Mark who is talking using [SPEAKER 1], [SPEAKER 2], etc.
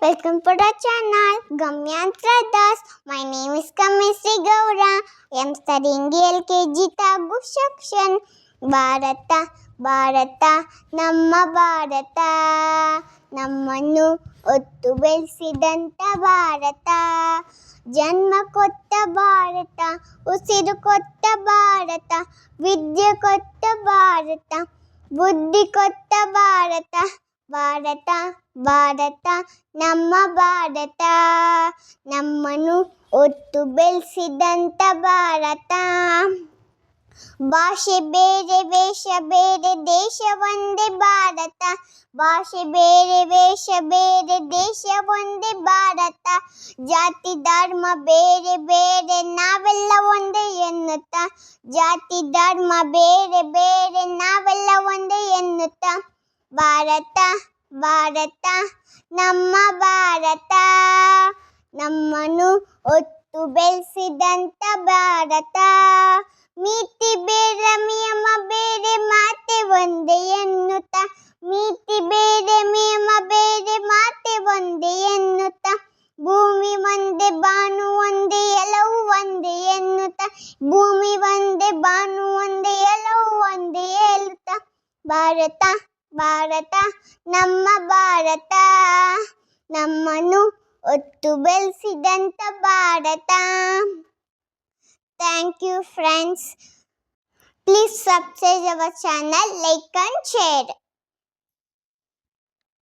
[SPEAKER 1] welcome to the channel Gamyantra Das. My name is Kamesri Gaura. I am studying LKG Tagu section. Bharat Bharat ನಮ್ಮ ಭಾರತ ನಮ್ಮನ್ನು ಒತ್ತು ಬೆಳೆಸಿದಂತ ಭಾರತ ಜನ್ಮ ಕೊಟ್ಟ ಭಾರತ ಉಸಿರು ಕೊಟ್ಟ ಭಾರತ ವಿದ್ಯೆ ಕೊಟ್ಟ ಭಾರತ ಬುದ್ಧಿ ಕೊಟ್ಟ ಭಾರತ ಭಾರತ ಭಾರತ, ನಮ್ಮ ಭಾರತ. ನಮ್ಮನ್ನು ಒತ್ತು ಬೆಳೆಸಿದಂತ ಭಾರತ. ಭಾಷೆ ಬೇರೆ, ವೇಷ ಬೇರೆ, ದೇಶ ಒಂದೇ ಭಾರತ. ಭಾಷೆ ಬೇರೆ, ವೇಷ ಬೇರೆ, ದೇಶ ಒಂದೇ ಭಾರತ. ಜಾತಿ, ಧರ್ಮ ಬೇರೆ ಬೇರೆ, ನಾವೆಲ್ಲ ಒಂದೇ ಎನ್ನುತ್ತ? ಜಾತಿ, ಧರ್ಮ ಬೇರೆ ಬೇರೆ, ನಾವೆಲ್ಲ ಒಂದೇ ಎನ್ನುತ್ತ? ಭಾರತ ಭಾರತ, ನಮ್ಮ ಭಾರತ. ನಮ್ಮನ್ನು ಒತ್ತು ಬೆಳೆಸಿದಂಥ ಭಾರತ. ಮಿತಿ ಬೇರೆ ಮಿಯಮ ಬೇರೆ ಮಾತೆ ಒಂದೇ ಎನ್ನುತ್ತ. ಮಿತಿ ಬೇರೆ ಮಿಯಮ ಬೇರೆ ಮಾತೆ ಒಂದೇ ಎನ್ನುತ್ತ. ಭೂಮಿ ಒಂದೇ, ಬಾನು ಒಂದೇ, ಎಲ್ಲವು ಒಂದೇ ಎನ್ನುತ್ತ. ಭೂಮಿ ಒಂದೇ, ಬಾನು ಒಂದೇ, ಎಲ್ಲವು ಒಂದೇ ಹೇಳುತ್ತ. ಭಾರತ ಭಾರತ ನಮ್ಮ ಭಾರತ ನಮ್ಮನ್ನು ಒತ್ತು ಬೆಳೆಸಿದಂತ Bharat Thank you, friends. Please subscribe our channel, like and share.